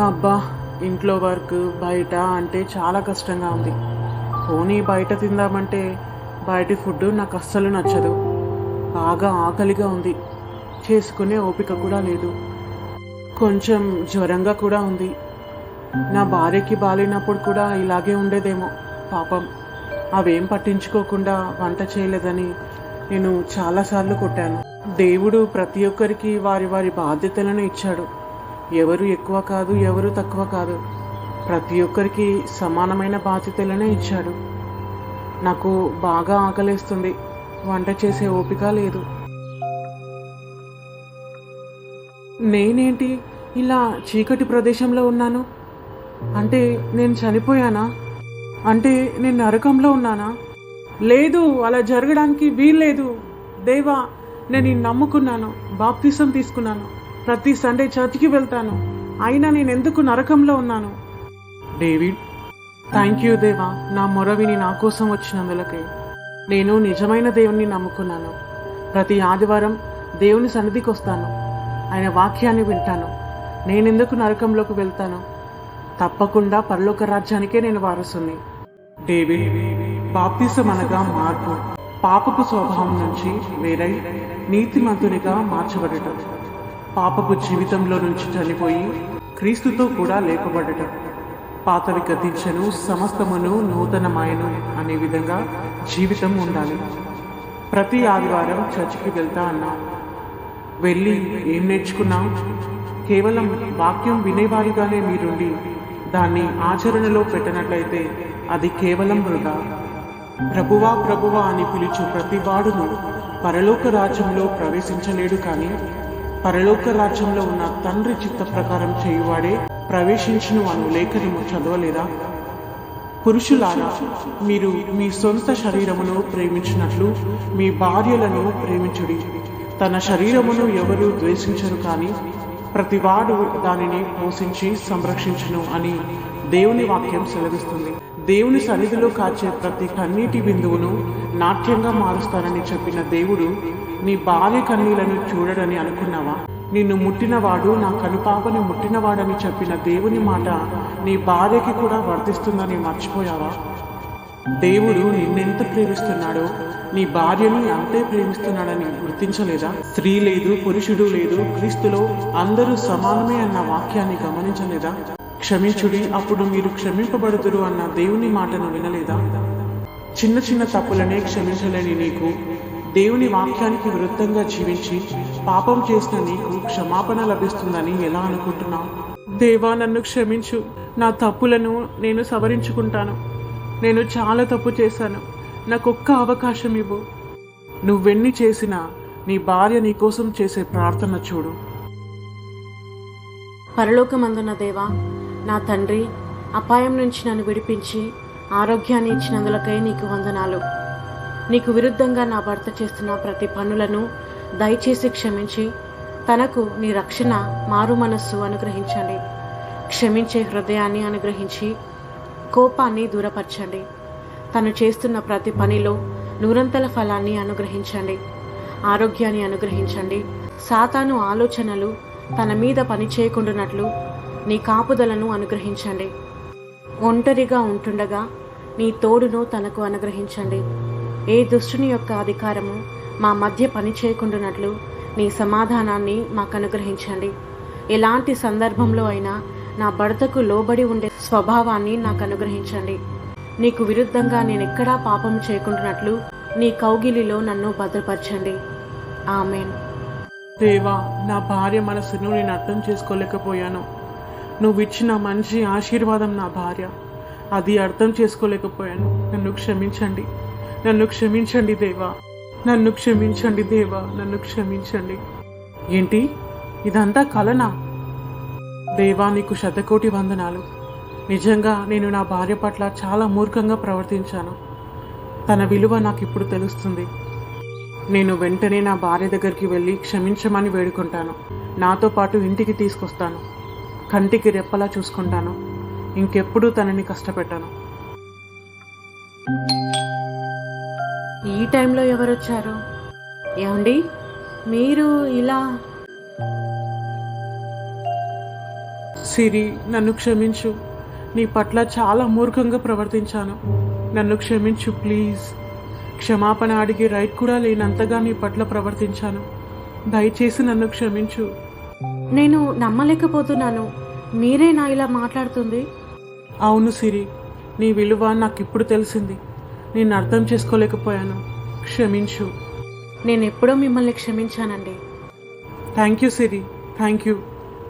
అబ్బా ఇంట్లో వర్క్ బయట అంటే చాలా కష్టంగా ఉంది. పోనీ బయట తిందామంటే బయట ఫుడ్ నాకు అస్సలు నచ్చదు. బాగా ఆకలిగా ఉంది. చేసుకునే ఓపిక కూడా లేదు. కొంచెం జ్వరంగా కూడా ఉంది. నా భార్యకి బాలేనప్పుడు కూడా ఇలాగే ఉండేదేమో. పాపం. అవేం పట్టించుకోకుండా వంట చేయలేదని నేను చాలాసార్లు కొట్టాను. దేవుడు ప్రతి ఒక్కరికి వారి వారి బాధ్యతలను ఇచ్చాడు. ఎవరు ఎక్కువ కాదు ఎవరు తక్కువ కాదు. ప్రతి ఒక్కరికి సమానమైన బాధ్యతలనే ఇచ్చాడు. నాకు బాగా ఆకలేస్తుంది. వంట చేసే ఓపిక లేదు. నేనేంటి ఇలా చీకటి ప్రదేశంలో ఉన్నాను? అంటే నేను చనిపోయానా? అంటే నేను నరకంలో ఉన్నానా? లేదు అలా జరగడానికి వీల్లేదు. దేవా నేను నిన్ను నమ్ముకున్నాను బాప్తిసం తీసుకున్నాను ప్రతి సండే చర్చికి వెళ్తాను. అయినా నేను ఎందుకు నరకంలో ఉన్నాను? డేవిడ్. థ్యాంక్ యూ దేవా నా మొర విని నా కోసం వచ్చినందులకే. నేను నిజమైన దేవుణ్ణి నమ్ముకున్నాను. ప్రతి ఆదివారం దేవుని సన్నిధికి వస్తాను. ఆయన వాక్యాన్ని వింటాను. నేనెందుకు నరకంలోకి వెళ్తాను? తప్పకుండా పరలోక రాజ్యానికే నేను వారసుని డేవిడ్. బాప్తిసం అనగా మార్పు. పాపపు స్వభావం నుంచి వేరై నీతిమంతునిగా మార్చబడటం. పాపపు జీవితంలో నుంచి చనిపోయి క్రీస్తుతో కూడా లేపబడటం. పాతవి గతించను సమస్తమును నూతనమాయను అనే విధంగా జీవితం ఉండాలి. ప్రతి ఆదివారం చర్చికి వెళ్తా అన్నా. వెళ్ళి ఏం నేర్చుకున్నాం? కేవలం వాక్యం వినేవారిగానే మీరుండి దాన్ని ఆచరణలో పెట్టినట్లయితే అది కేవలం వృధా. ప్రభువా ప్రభువా అని పిలుచు ప్రతివాడును పరలోక రాజ్యంలో ప్రవేశించలేడు కానీ పరలోక రాజ్యంలో ఉన్న తండ్రి చిత్త ప్రకారం చేయువాడే ప్రవేశించును అను లేఖనము చదవలేదా? పురుషులారా మీరు మీ సొంత శరీరమును ప్రేమించినట్లు మీ భార్యలను ప్రేమించుడి. తన శరీరమును ఎవరు ద్వేషించరు కానీ ప్రతివాడు దానిని పోషించి సంరక్షించును అని దేవుని వాక్యం సెలవిస్తుంది. దేవుని సన్నిధిలో కాచే ప్రతి కన్నీటి బిందువును నాట్యంగా మారుస్తానని చెప్పిన దేవుడు నీ భార్య కన్నీలను చూడడని అనుకున్నావా? నిన్ను ముట్టినవాడు నా కనుపాపని ముట్టినవాడని చెప్పిన దేవుని మాట నీ భార్యకి కూడా వర్తిస్తుందని మర్చిపోయావా? దేవుడు నిన్నెంత ప్రేమిస్తున్నాడో నీ భార్యను అంతే ప్రేమిస్తున్నాడని గుర్తించలేదా? స్త్రీ లేదు పురుషుడు లేదు క్రీస్తులో అందరూ సమానమే అన్న వాక్యాన్ని గమనించలేదా? క్షమించుడి అప్పుడు మీరు క్షమింపబడుతురు అన్న దేవుని మాటను వినలేదా? చిన్న చిన్న తప్పులనే క్షమించలేని నీకు దేవుని వాక్యానికి విరుద్ధంగా జీవించి పాపం చేసిన నీకు క్షమాపణ లభిస్తుందని ఎలా అనుకుంటున్నావు? దేవా నన్ను క్షమించు. నా తప్పులను నేను సవరించుకుంటాను. నేను చాలా తప్పు చేశాను. నాకు ఒక్క అవకాశం ఇవ్వు. నువ్వెన్ని చేసినా నీ భార్య నీకోసం చేసే ప్రార్థన చూడు. పరలోకమందున్న దేవా నా తండ్రి అపాయం నుంచి నన్ను విడిపించి ఆరోగ్యాన్ని ఇచ్చినందులకై నీకు వందనాలు. నీకు విరుద్ధంగా నా భర్త చేస్తున్న ప్రతి పనులను దయచేసి క్షమించి తనకు నీ రక్షణ మారు మనస్సు అనుగ్రహించండి. క్షమించే హృదయాన్ని అనుగ్రహించి కోపాన్ని దూరపరచండి. తను చేస్తున్న ప్రతి పనిలో నూరంతల ఫలాన్ని అనుగ్రహించండి. ఆరోగ్యాన్ని అనుగ్రహించండి. సాతాను ఆలోచనలు తన మీద పని చేయకుండానట్లు నీ కాపుదలను అనుగ్రహించండి. ఒంటరిగా ఉంటుండగా నీ తోడును తనకు అనుగ్రహించండి. ఏ దుష్టుని యొక్క అధికారము మా మధ్య పనిచేయకుండానట్లు నీ సమాధానాన్ని మాకు అనుగ్రహించండి ఎలాంటి సందర్భంలో అయినా నా భర్తకు లోబడి ఉండే స్వభావాన్ని నాకు అనుగ్రహించండి నీకు విరుద్ధంగా నేను ఎక్కడా పాపం చేయకుండానట్లు నీ కౌగిలిలో నన్ను భద్రపరచండి. ఆమెన్. దేవా నా భార్య మనసును నేను అర్థం చేసుకోలేకపోయాను. నువ్వు ఇచ్చిన మంచి ఆశీర్వాదం నా భార్య. అది అర్థం చేసుకోలేకపోయాను. నన్ను క్షమించండి. నన్ను క్షమించండి దేవా. నన్ను క్షమించండి దేవా. నన్ను క్షమించండి. ఏంటి? ఇదంతా కలనా? దేవా నీకు శతకోటి వందనాలు. నిజంగా నేను నా భార్య పట్ల చాలా మూర్ఖంగా ప్రవర్తించాను. తన విలువ నాకు ఇప్పుడు తెలుస్తుంది. నేను వెంటనే నా భార్య దగ్గరికి వెళ్ళి క్షమించమని వేడుకుంటాను. నాతో పాటు ఇంటికి తీసుకొస్తాను. కంటికి రెప్పలా చూసుకుంటాను. ఇంకెప్పుడు తనని కష్టపెట్టాను. ఈ టైంలో ఎవరు వచ్చారు ఏమండి? మీరు ఇలా సిరి నన్ను క్షమించు. నీ పట్ల చాలా మూర్ఖంగా ప్రవర్తించాను. నన్ను క్షమించు ప్లీజ్. క్షమాపణ అడిగే రైట్ కూడా లేనంతగా నీ పట్ల ప్రవర్తించాను. దయచేసి నన్ను క్షమించు. నేను నమ్మలేకపోతున్నాను. మీరేనా ఇలా మాట్లాడుతుంది? అవును సిరి. నీ విలువ నాకు ఇప్పుడు తెలిసింది. నేను అర్థం చేసుకోలేకపోయాను. క్షమించు. నేను ఎప్పుడో మిమ్మల్ని క్షమించానండి. Thank you Siri. Thank you.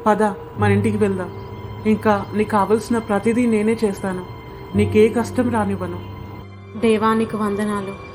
పద మన ఇంటికి వెళ్దాం. ఇంకా నీకు కావలసిన ప్రతిదీ నేనే చేస్తాను. నీకే కష్టం రానివ్వను. దేవానికి వందనాలు.